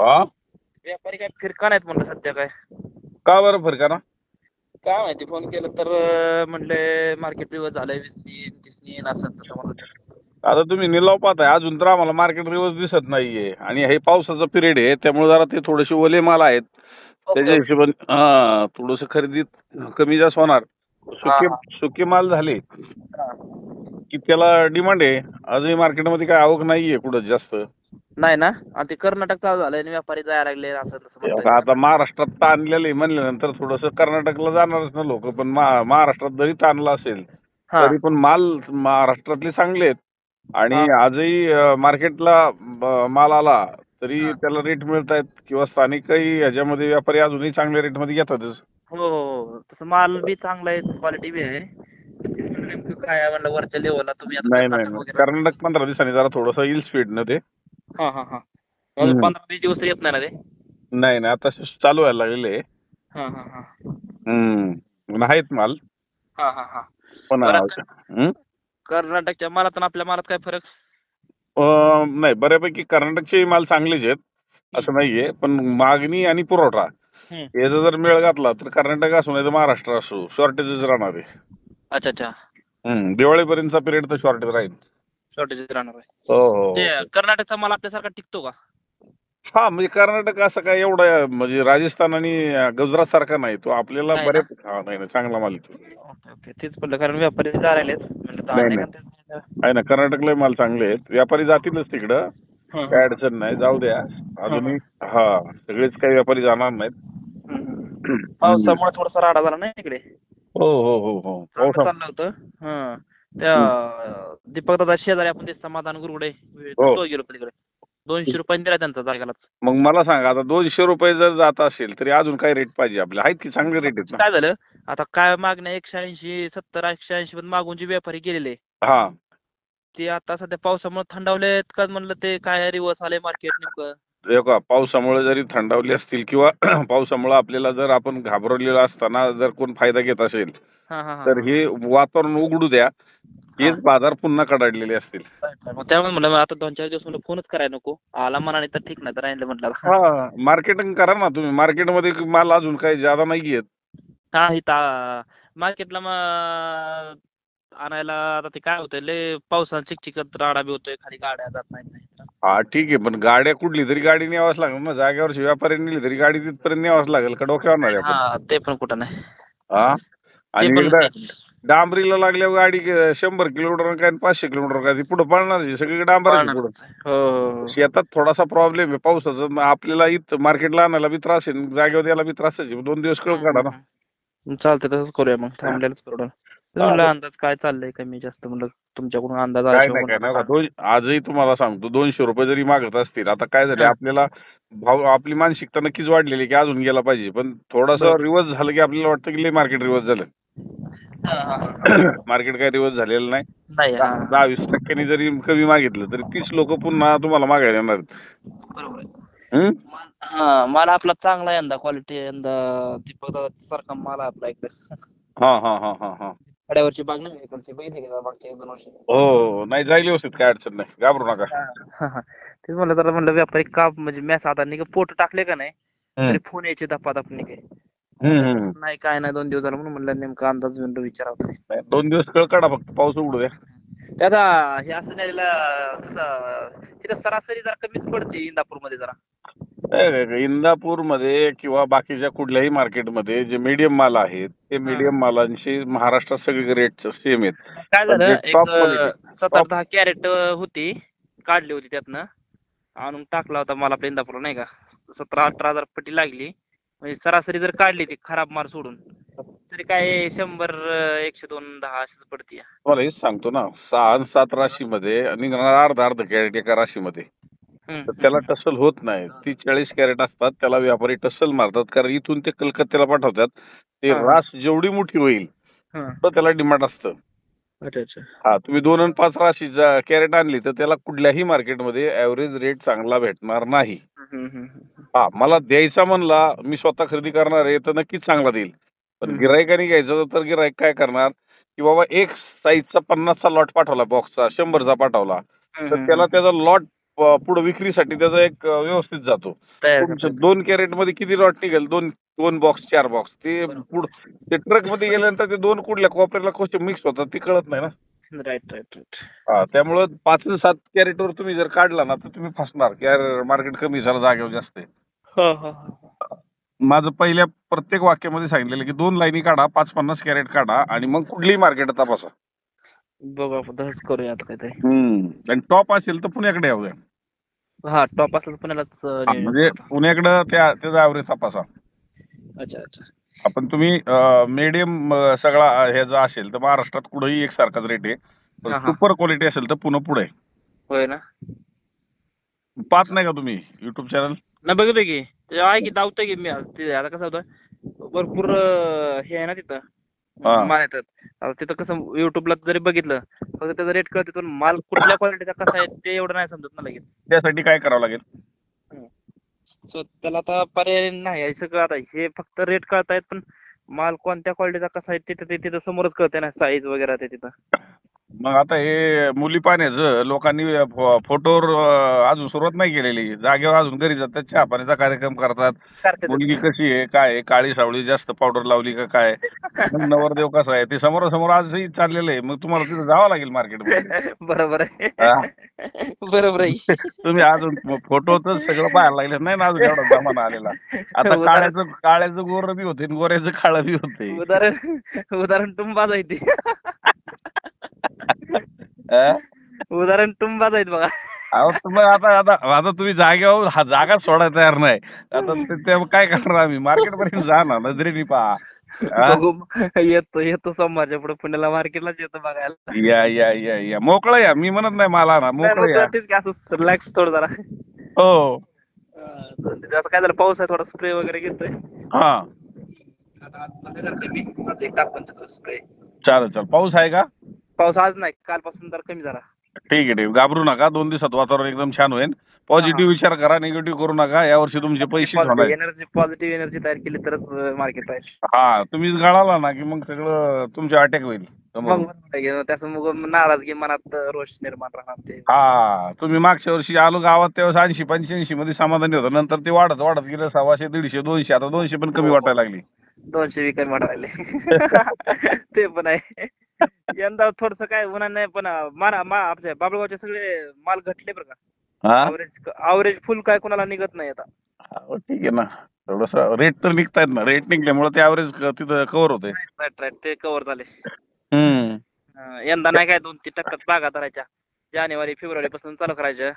हा? व्यापारी काय फिरका नाहीत म्हणलं सध्या काय. का बरं फरकाना काय माहिती फोन केलं तर अं, म्हणले मार्केट दिवस झालंय वीस दिन तीस दिन असं तसं म्हणत होते. आता तुम्ही निलाव पाहताय अजून तर आम्हाला मार्केट रिवर्स दिसत नाहीये. आणि हे पावसाचा पिरियड आहे त्यामुळे जरा ते थोडेसे ओले माल आहेत. त्याच्या हिशोबाने हा थोडस खरेदीत कमी जास्त होणार. सुके हा. सुके माल झाले. हा. की त्याला डिमांड आहे. आजही मार्केटमध्ये काय आवक नाहीये कुठं जास्त. नाही ना? आणि ते कर्नाटक चालू झालंय आणि व्यापारी जायला लागले असं तसं. आता महाराष्ट्रात ताणलेलं आहे म्हणल्यानंतर थोडस कर्नाटकला जाणारच ना लोक पण महाराष्ट्रात जरी ताणलं असेल हा. तरी पण माल महाराष्ट्रातले चांगले आहेत. आणि आजही अं, मार्केटला ब- माल आला तरी हा. त्याला रेट मिळत आहेत किंवा स्थानिकही ह्याच्यामध्ये व्यापारी अजूनही चांगल्या रेटमध्ये घेतातच. हो हो हो. तसं माल बी चांगला आहे क्वालिटी बी आहे. ते म्हणलं नेमकं काय आहे म्हणलं वरच्या लेवलला तुम्ही आता नाही कर्नाटक नाही वगैरे- कर्नाटक पंधरा दिवसांनी जरा थोडस येईल स्पीड न ते. हा हा हा. हम्म. पंधरा वीस दिवस तर येत नाही ना ते? नाही नाही आता चालू व्हायला लागलेले. हा हा हा. हम्म. पण आहेत माल. हा हा हा. पण बरं हम्म? कर्नाटकच्या मालात आणि आपल्या मालात काय फरक? अं, नाही बऱ्यापैकी कर्नाटकचे माल चांगलेच आहेत. असं नाहीये पण मागणी आणि पुरवठा. हम्म. याचा जर मेळ घातला तर कर्नाटक असो नाही तर महाराष्ट्र असो शॉर्टेजेस राहणार आहे. अच्छा अच्छा. हम्म, दिवाळीपर्यंतचा पिरियड तर शॉर्टेज राहील. शॉर्टेज राहणार आहे. हो हो ते कर्नाटकचा माल आपल्यासारखा टिकतो का? हा म्हणजे कर्नाटक असं काय एवढा म्हणजे राजस्थान आणि गुजरात सारखा नाही तो आपल्याला नाही ना? बऱ्याच हा नाही नाही चांगला माल येतो. Okay okay. तेच पडलं कारण व्यापारी जा राहिलेत म्हणलं नाही, जाणे नाही. का ते- आहे ना कर्नाटकला माल चांगले आहेत. व्यापारी जातीलच तिकडं. हा, काय अडचण नाही जाऊ द्या. अजूनही हा सगळेच काही व्यापारी जाणार नाहीत. पावसामुळे थोडासा राडा झाला नाही इकडे? हो हो हो हो. चांगलं पावसा चाललं होतं. हा. त्या दीपक दादा शेजारी आपण ते समाधान गुरुडे हो. तो गेलो पलीकडे दोनशे रुपये दिला त्यांचा जायला मग मला सांगा आता दोनशे रुपये जर जात असेल तरी अजून काय रेट पाहिजे आपल्याला आहेत की चांगले रेट आहेत ना? काय झालं? आता काय मागण्या एकशे ऐंशी सत्तर एकशे ऐंशी पण मागून जे व्यापारी गेलेले हा. ते आता सध्या पावसामुळे थंडावलेत का म्हणलं ते काय रिवर्स आले मार्केट नेमकं? का पावसामुळे जरी थंडावली असतील किंवा पावसामुळे आपल्याला जर आपण घाबरवलेलं असताना जर कोण फायदा घेत असेल हा हा हा. तर हे वातावरण उघडू द्या. हेच बाजार पुन्हा कडाडलेले असतील. मग त्यामुळे म्हणलं मग आता दोन चार दिवस म्हणलं फोनच करायला नको. आला म्हणाने तर ठीक नाही तर राहिलं म्हटलं आता. मार्केटिंग करा ना तुम्ही. मार्केटमध्ये माल अजून काही ज्यादा नाही येत हा इथं मार्केटला मग आणायला आता ते काय होतंय लय पावसानं चिकचिकत राडा बी होतोय खाली गाड्या जात नाहीत. नाही हा ठीक आहे. पण गाड्या कुठली तरी गाडी न्यावाच लागणार ना. जागेवर व्यापारी नेली तरी गाडी तिथपर्यंत न्यावाच लागेल का डोक्यावर नाही आपण हा ते पण कुठं नाही. हा? आणि पण एकदा डांबरीला लागल्यावर गाडी क- शंभर किलोमीटर काय आणि पाचशे किलोमीटर काय ती पुढे पळणार सगळी डांबरच आहे पुढं. पळणारच आहे. हो, हो हो. शेतात थोडासा प्रॉब्लेम आहे. पावसाचा मग आपल्याला इथं मार्केटला आणायला बी त्रास आहे. आणि जागेवर यायला बी त्रास आहे. दोन दिवस कळ काढा ना. हम्म. चालतंय तसंच करूया मग. थांबलेलंच करू म्हणलं अंदाज काय चाललंय कमी जास्त म्हणलं तुमच्याकडून अंदाज काय आल्याशिवाय नाही काय म्हणलं नाही दोन आजही तुम्हाला सांगतो दोनशे रुपये जरी मागत असतील आता काय झालं हा. आपल्याला भाव आपली मानसिकता नक्कीच वाढलेली की अजून गेला पाहिजे पण थोडस बरं. रिवर्स झालं की आपल्याला वाटतं की मार्केट रिवर्स झालं. मार्केट काय रिवर्स झालेलं नाही नाही हा. दहा दहा वीस टक्क्यांनी जरी कमी मागितलं तरी तीस लोक पुन्हा तुम्हाला मागायला येणार आहेत. बरोबर आहे. हम्म? माल- हा माल आपला चांगला आहे यंदा क्वालिटी यंदा दीपक दादा सारखा माल आहे आपला इकडे हा हा हा हा हा कड्यावरची बाग नाही इकडची? बघितली का मागच्या एक दोन वर्ष? हो नाही जाईल व्यवस्थित काय अडचण नाही. घाबरू नका. तेच म्हणलं तर म्हणलं व्यापारी का म्हणजे मॅस आता निघ पोट टाकले का नाही हम्म. तरी फोन यायचे दपा दप निघे. हम्म, हम्म. नाही काय नाही दोन दिवस झालं म्हणून म्हणलं नेमका अंदाज म्हणलं विचारावं नाही, दोन दिवस कळ काढा फक्त पाऊस उघडू द्या. त्याचा हे असं तसं इथं सरासरी जरा कमीच पडते इंदापूरमध्ये जरा. इंदापूरमध्ये किंवा बाकीच्या कुठल्याही मार्केटमध्ये जे मीडियम माल आहेत ते मीडियम मालांची महाराष्ट्रात सगळी रेट सेम आहेत. काय झालं? ते एक top quality. सात आठ top- दहा कॅरेट होती. काढली होती त्यातनं. आणून टाकला होता मला आपल्या इंदापूरला नाही का? सतरा अठरा हजार पट्टी लागली. म्हणजे सरासरी जर काढली ती खराब माल सोडून तरी काय शंभर एकशे दोन दहा अशीच पडती. तुम्हाला हेच सांगतो ना सहा आणि सात राशीमध्ये निघणार अर्धा अर्ध कॅरेट एका राशीमध्ये. तर त्याला टसल होत नाही. ती चाळीस कॅरेट असतात त्याला व्यापारी टसल मारतात कारण इथून ते कलकत्त्याला पाठवतात. ते. रास जेवढी मोठी होईल तर त्याला डिमांड असतं. हा तुम्ही दोन आणि पाच राशी कॅरेट आणली तर त्याला कुठल्याही मार्केटमध्ये ऍव्हरेज रेट चांगला भेटणार नाही. हा मला द्यायचा म्हणला मी स्वतः खरेदी करणार आहे तर नक्कीच चांगला देईल. पण. गिरायकाने घ्यायचं तर गिरायक काय करणार की बाबा एक साईजचा पन्नासचा लॉट पाठवला बॉक्सचा शंभरचा पाठवला. तर त्याला त्याचा लॉट पुढे विक्रीसाठी त्याचा एक व्यवस्थित जातो. दोन कॅरेटमध्ये किती लॉट निघेल? दोन दोन बॉक्स चार बॉक्स ते. पुढ ते ट्रकमध्ये गेल्यानंतर ते दोन कुठल्या कोपऱ्याला कसे मिक्स होतात ते कळत नाही ना? राईट राईट राईट हा त्यामुळं पाच ते सात कॅरेट वर तुम्ही जर काढला ना तर तुम्ही फसणार. कॅर मार्केट कमी झालं जागेवर जास्त हो हो हो माझं पहिल्या प्रत्येक वाक्यामध्ये सांगितलेलं की दोन लाईनी काढा पाच पन्नास कॅरेट काढा आणि मग कुठलीही मार्केट तपासा. बघू आपण तसंच करूया आता काहीतरी. हम्म आणि टॉप असेल तर पुण्याकडे यावं हा टॉप असलं तर पुण्यालाच अं, म्हणजे. पुण्याकडं त्या त्याचा ऍव्हरेज तपासा. अच्छा अच्छा. आपण तुम्ही मीडियम सगळा अं, ह्याचा असेल तर महाराष्ट्रात कुठेही एकसारखाच रेट आहे. पण हा, हा. सुपर क्वालिटी असेल तर पुन्हा पुढे आहे. होय ना? पाहत नाही का तुम्ही युट्यूब चॅनल नाही बघतोय की. ते आहे की धावतोय की मी. ते आता कसं होतं भरपूर अं, हे आहे ना तिथं. हा. येतात आता तिथं कसं युट्यूबला जरी बघितलं फक्त त्याचा रेट कळते पण माल कुठल्या क्वालिटीचा कसा आहे ते एवढं नाही समजत ना लगेच. त्यासाठी काय करावं लागेल? सो त्याला आता पर्याय नाही. आहे सगळं आता हे फक्त रेट कळतायत पण माल कोणत्या क्वालिटीचा कसा आहे तिथं ते तिथं समोरच कळतंय ना. साईज वगैरे ते तिथं. मग आता हे मुली पाण्याचं लोकांनी फो- फोटोवर अं, अजून सुरुवात नाही केलेली. जागेवर अजून घरी जातात चहा पाण्याचा कार्यक्रम करतात. करतात मुलगी कशी आहे काय आहे, काळी सावळी जास्त पावडर लावली का काय? मग नवरदेव कसा आहे ते समोरासमोर आजही चाललेलं आहे. मग तुम्हाला तिथं जावं लागेल मार्केटमध्ये बरोबर आहे. बरोबर आहे. तुम्ही अजून फोटोच सगळं पाहायला लागले. नाही ना अजून एवढा जमाना आलेला. आता उदाहरण- काळ्याचं काळ्याचं गोर बी होते गोऱ्याचं काळं बी होते उदाहरण उदाहरण टुंबाज आहे ते? उदाहरण टुंबाज आहेत बघा. अहो तुम्ही आता आता आता तुम्ही जागेवर हा जागा सोडायला तयार नाही. आता ते- ते काय करणार आम्ही? मार्केट पर्यंत जा ना नजरेने पहा. हा? बघू. येतो येतो सोमवारच्या पुढे. पुण्याला मार्केटलाच येतो बघायला. या या या या. मोकळं या. मी म्हणत नाही मला ना. मोकळं या. की असं रिलॅक्स थोडं जरा. हो. आता काय झालं? पाऊस आहे थोडा स्प्रे वगैरे घेतोय. हा. आता आज काय करते मी आज एक टाकून स्प्रे चालेल चालेल. पाऊस आहे का? पाऊस आज नाही कालपासून जरा कमी झाला ठीक आहे ठीक आहे. घाबरू नका. दोन दिवसात वातावरण एकदम छान होईल. पॉझिटिव्ह विचार करा निगेटिव्ह करू नका. यावर्षी तुमचे पैसे. एनर्जी पॉझिटिव्ह एनर्जी तयार केली तरच मार्केट राहील हा तुम्ही गळाला ना की मग सगळं तुमचे अटॅक होईल. मग समोरून. आहे त्याचं मग नाराजगी मनात रोष निर्माण राहणार ते. हा तुम्ही मागच्या वर्षी आलो गावात तेव्हा ऐंशी पंच्याऐंशी मध्ये समाधानी होतं. नंतर ते वाढत वाढत गेलं. सव्वाशे दीडशे दोनशे आता दोनशे पण कमी वाटायला लागली. दोनशे विकत वाटायला लागले. ते पण आहे. यंदा थोडस काय होणार नाही पण मारा मा आपल्या बाबळगावचे सगळे माल घटले बरं का. हा? अवरेज अवरेज फुल काय कोणाला निघत नाही आता. हो, ठीक आहे ना. थोडस रेट तर निघतायत ना. रेट निघल्यामुळे ते ऍव्हरेज तिथं कव्हर होते राईट राईट ते कव्हर झाले. हम्म. अं, यंदा नाही काय दोन तीन टक्क्यात बागा धरायच्या. जानेवारी फेब्रुवारी पासून चालू करायचं.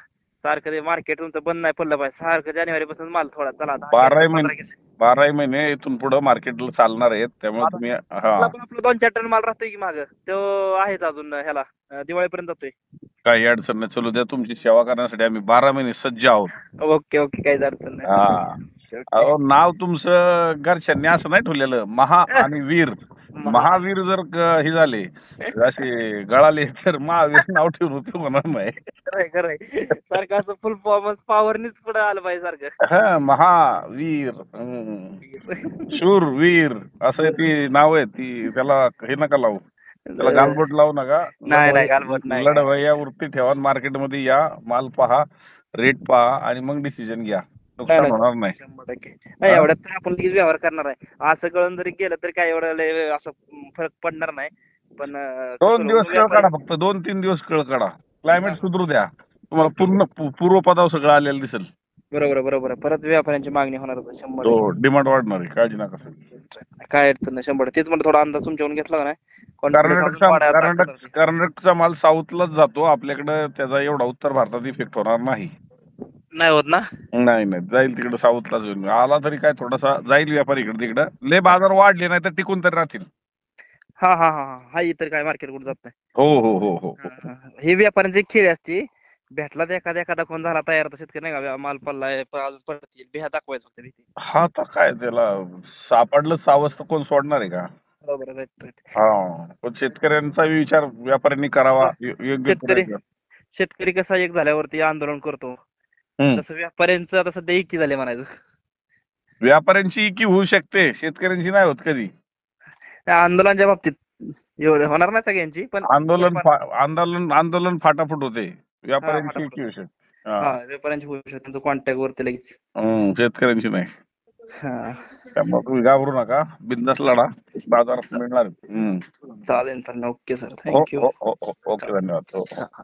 सारखं ते मार्केट तुमचं बंद नाही पडलं पाहिजे. सारखं जानेवारी पासून माल थोडा चला बाराही पंधरा महिने. घेतले. बाराही महिने इथून पुढे मार्केटला चालणार आहेत. त्यामुळे तुम्ही हा. आपला दोन चार टन माल राहतोय की माग. तो आहेच अजून ह्याला अं, दिवाळीपर्यंत जातोय. काही अडचण नाही. चलू द्या तुमची सेवा करण्यासाठी आम्ही बारा महिने सज्ज आहोत. Okay okay. काही अडचण नाही. हा. अहो नाव तुमचं घरच्यांनी असं नाही ठेवलेलं. महा आणि वीर. महावीर जर क- हे झाले असे गळाले तर महावीर नाव ठेवून उपयोग होणार नाही. खरंय खरंय. सारखं असं फुल परफॉर्मन्स पॉवरनीच पुढे आलं पाहिजे हा महावीर हम्म. शूरवीर असं ती नाव आहे ती त्याला हे नका लावू. त्याला गालबोट लावू नका. नाही नाही गालबोट नाही. लढवया वृत्ती ठेवा मार्केटमध्ये या माल पहा रेट पहा आणि मग डिसिजन घ्या. नुकसान नाही. होणार नाही. शंभर टक्के. नाही एवढ्यात तर आपण लगेच व्यवहार करणार आहे. असं कळून जरी गेलं तरी काय एवढं लय असं फरक पडणार नाही. पण अं, दोन कसं दिवस कळ व्यापारी- काढा फक्त. दोन तीन दिवस कळ काढा. क्लायमेट सुधरू द्या. तुम्हाला पूर्ण पू- पूर्वपदावर सगळं आलेलं दिसेल. बरोबर बरोबर. आहे. परत व्यापाऱ्यांची मागणी होणारच आहे, शंभर हो डिमांड वाढणार आहे. काळजी नका. काय अडचण नाही शंभर तेच मला थोडा अंदाज तुमच्याकडून घेतला का नाही? Confidence अजून कर्नाटकचा वाढायला कर्नाटक ताकद कर्नाटकचा माल साऊथलाच जातो. आपल्याकडे त्याचा एवढा उत्तर भारतात इफेक्ट होणार नाही. नाही होत ना? नाही नाही. जाईल तिकडे साऊथलाच होईल आला तरी काय थोडासा जाईल व्यापारी इकडे तिकडे. लय बाजार वाढले नाही तर टिकून तरी राहतील. हा हा हा हा. हा इतर काय मार्केट कुठे जात नाही. हो हो हो हो हा, हा, हा. हे. व्यापाऱ्यांची खेळ असते. भेटला तर एखादा एखादा कोण झाला तयार तर शेतकरी नाही का? माल पडलाय प- अजून पडतील. बिहा दाखवायचं फक्त भीती. हा तर काय त्याला सापडलं सावस्त कोण सोडणार आहे का? बरोबर हा. पण शेतकऱ्यांचा विचार व्यापाऱ्यांनी करावा यो- योग्य शेतकरी- करायचा. शेतकरी कसा एक झाल्यावरती आंदोलन करतो. तसं व्यापाऱ्यांचं आता सध्या एकी झाले म्हणायचं. व्यापाऱ्यांची की होऊ शकते शेतकऱ्यांची नाही होत कधी. त्या आंदोलनाच्या बाबतीत एवढं होणार नाही सगळ्यांची पण आंदोलन फा- आंदोलन आंदोलन फाटाफूट होते. व्यापाऱ्यांची हा, एक विषय हा. हा व्यापाऱ्यांची होऊ शकते त्यांचं कॉन्टॅक्ट वरती लगेच. हम्म, शेतकऱ्यांची नाही. हा. त्यामुळे तुम्ही घाबरू नका. बिंदास लढा. बाजारात मिळणार. हम्म. चालेल चालेल. Okay sir. हो थँक्यू. हो हो हो, ओके धन्यवाद. हा हा.